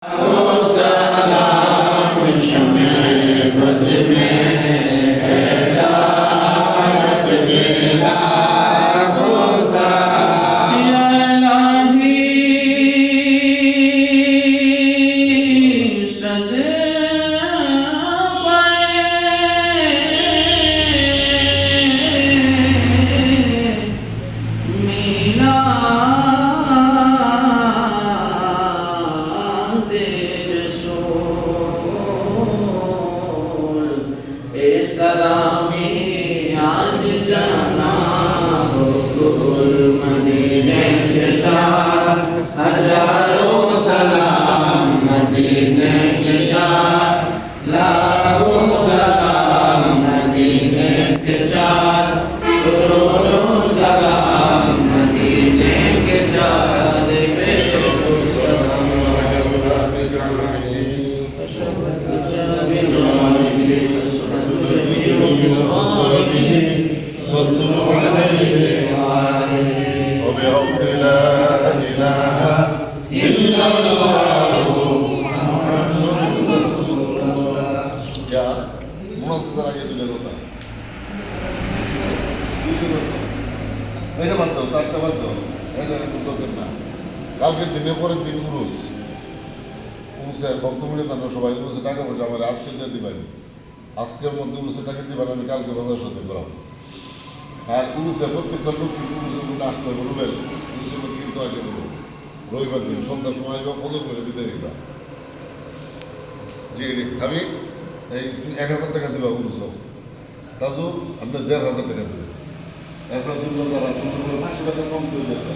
Oh. محمد رسول اے سلامی صلوا عليه وبحق لا إله إلا الله محمد رسول الله يا منصر আগে তুলে কথা এটা বাদ দাও তারটা বাদ দাও এটা একটু দরকার না কালকের দিনের পরের দিন উরুস উরুসের বক্তব্য তারা সবাই উরুসে টাকা পয়সা আমার আজকে দিয়ে দিবেন আজকের মধ্যে উরুসে টাকা দিবেন আমি কালকে বাজার সাথে করাবো আর পুরুষে প্রত্যেকটা লোককে পুরুষের মধ্যে আসতে হবে, রুবেল। পুরুষের মধ্যে কিন্তু আসে বলব রবিবার দিন সন্ধ্যার সময় আসবে, ফজর করে বিদায় নিবা। জি আমি এই তুমি এক হাজার টাকা দিবা পুরুষ তাজু, আপনি দেড় হাজার টাকা দেবেন। এরপরে দুর্গা দ্বারা টাকা কম করে দিয়েছে।